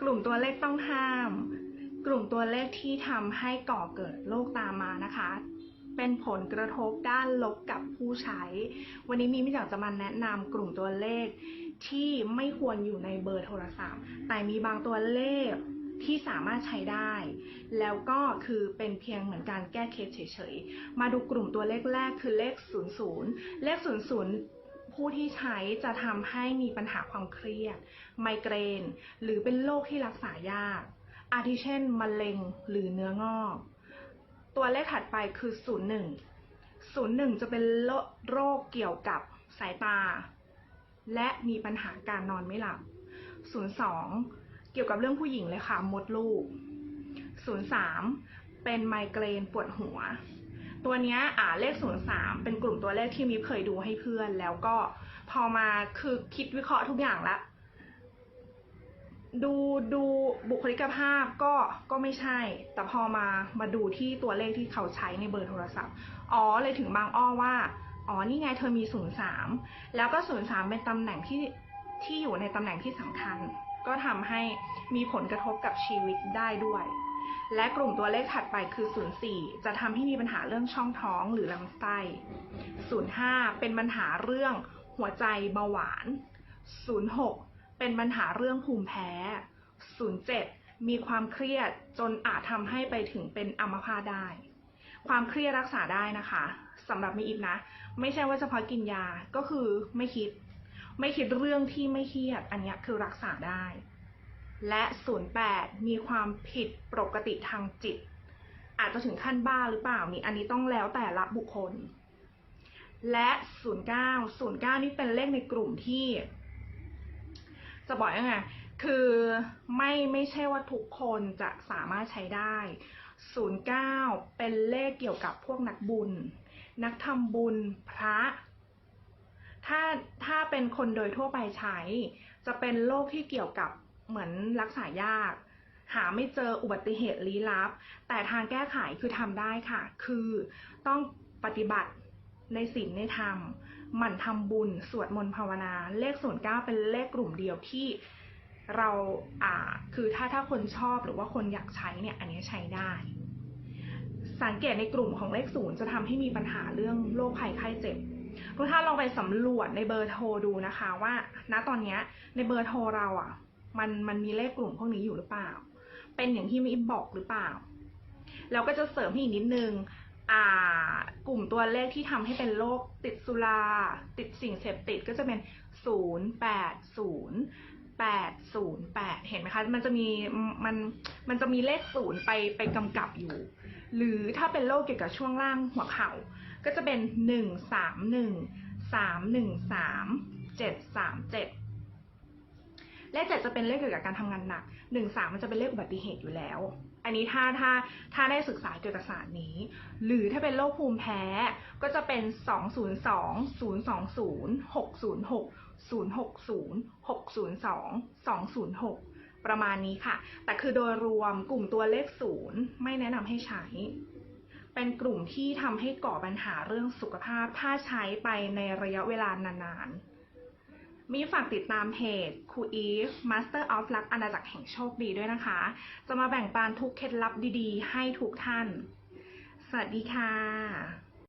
กลุ่มตัวเลขต้องห้าม กลุ่มตัวเลขที่ทำให้ก่อเกิดโรคตามมานะคะ เป็นผลกระทบด้านลบกับผู้ใช้ วันนี้มีมิอยากจะมาแนะนำกลุ่มตัวเลขที่ไม่ควรอยู่ในเบอร์โทรศัพท์ แต่มีบางตัวเลขที่สามารถใช้ได้ แล้วก็คือเป็นเพียงเหมือนการแก้เคสเฉยๆ มาดูกลุ่มตัวเลขแรกคือเลข 00 เลข 00 ผู้ที่ใช้จะทำให้มีปัญหาความเครียด ไมเกรน หรือเป็นโรคที่รักษายาก อาทิเช่น มะเร็งหรือเนื้องอก ตัวเลขถัดไปคือ 01 01 จะเป็นโรคเกี่ยวกับสายตา และมีปัญหาการนอนไม่หลับ 02 เกี่ยวกับเรื่องผู้หญิงเลยค่ะ มดลูก 03 เป็นไมเกรนปวดหัว ตัวเนี้ยอ่าเลข 03 เป็นกลุ่มตัวเลขที่มิฟเคยดูให้เพื่อน แล้วก็พอมาคือคิดวิเคราะห์ทุกอย่างละดูดูบุคลิกภาพก็ก็ไม่ใช่ แต่พอมามาดูที่ตัวเลขที่เขาใช้ในเบอร์โทรศัพท์ อ๋อเลยถึงบางอ้อว่า อ๋อนี่ไงเธอมี 03 แล้วก็ 03 เป็นตำแหน่งที่ที่อยู่ในตำแหน่งที่สำคัญ ก็ทำให้มีผลกระทบกับชีวิตได้ด้วย และกลุ่มตัวเลขถัดไปคือ 04 จะทำให้มีปัญหาเรื่องช่องท้องหรือลำไส้ 05 เป็นปัญหาเรื่องหัวใจเบาหวาน 06 เป็นปัญหาเรื่องภูมิแพ้ 07 มีความเครียดจนอาจทำให้ไปถึงเป็นอัมพาตได้ ความเครียดรักษาได้นะคะสำหรับมีอีกนะ ไม่ใช่ว่าเฉพาะกินยาก็คือไม่คิด ไม่คิดเรื่องที่ไม่เครียด อันนี้คือรักษาได้ และ 08 มีความผิดปกติทางจิต อาจจะถึงขั้นบ้าหรือเปล่านี่อันนี้ต้องแล้วแต่ละบุคคล และ 09 09 นี่เป็นเลขในกลุ่มที่ จะบอกยังไงคือไม่ไม่ใช่ว่าทุกคนจะสามารถใช้ได้ 09 เป็นเลขเกี่ยวกับพวกนักบุญ นักทำบุญพระ ถ้าถ้าเป็นคนโดยทั่วไปใช้ จะเป็นโรคที่เกี่ยวกับ เหมือนรักษายาก หาไม่เจออุบัติเหตุลี้ลับ แต่ทางแก้ไขคือทำได้ค่ะ คือต้องปฏิบัติในศีลในธรรมหมั่นทำบุญ สวดมนต์ภาวนา เลขส่วนเก้าเป็นเลขกลุ่มเดียวที่เราอ่าคือถ้าถ้าคนชอบหรือว่าคนอยากใช้เนี่ย อันนี้ใช้ได้ สังเกตในกลุ่มของเลขศูนย์จะทำให้มีปัญหาเรื่องโรคภัยไข้เจ็บทุกท่านลองไปสำรวจในเบอร์โทรดูนะคะ ว่า ณตอนนี้ในเบอร์โทรเราอะ มันมันมีเลขกลุ่มพวกนี้อยู่หรือเปล่า เป็นอย่างที่มิบอกหรือเปล่า แล้วก็จะเสริมให้อีกนิดนึงอ่ากลุ่มตัวเลขที่ทำให้เป็นโรคติดสุรา ติดสิ่งเสพติดก็จะเป็น 0 8 0 8 0 8 เห็นไหมคะ มันจะมีมันมันจะมีเลขศูนย์ไปไปกำกับอยู่ หรือถ้าเป็นโรคเกี่ยวกับช่วงล่างหัวเข่า ก็จะเป็น 1 3 1 3 1 3 7 3 7 เลขเจ็ดจะเป็นเลขเกี่ยวกับการทำงานหนักหนึ่งสามมันจะเป็นเลขอุบัติเหตุอยู่แล้ว อันนี้ถ้าถ้าถ้าได้ศึกษาเกี่ยวกับศาสตร์นี้ หรือถ้าเป็นโรคภูมิแพ้ก็จะเป็นสองศูนย์สองศูนย์สองศูนย์หกศูนย์หกศูนย์หกศูนย์หกศูนย์สองสองศูนย์หกประมาณนี้ค่ะ แต่คือโดยรวมกลุ่มตัวเลขศูนย์ไม่แนะนำให้ใช้ เป็นกลุ่มที่ทำให้ก่อปัญหาเรื่องสุขภาพ ถ้าใช้ไปในระยะเวลานานๆ มีฝากติดตามเพจครูอีฟ Master of Luck อาณาจักรแห่งโชคดีด้วยนะคะ จะมาแบ่งปันทุกเคล็ดลับดีๆ ให้ทุกท่าน สวัสดีค่ะ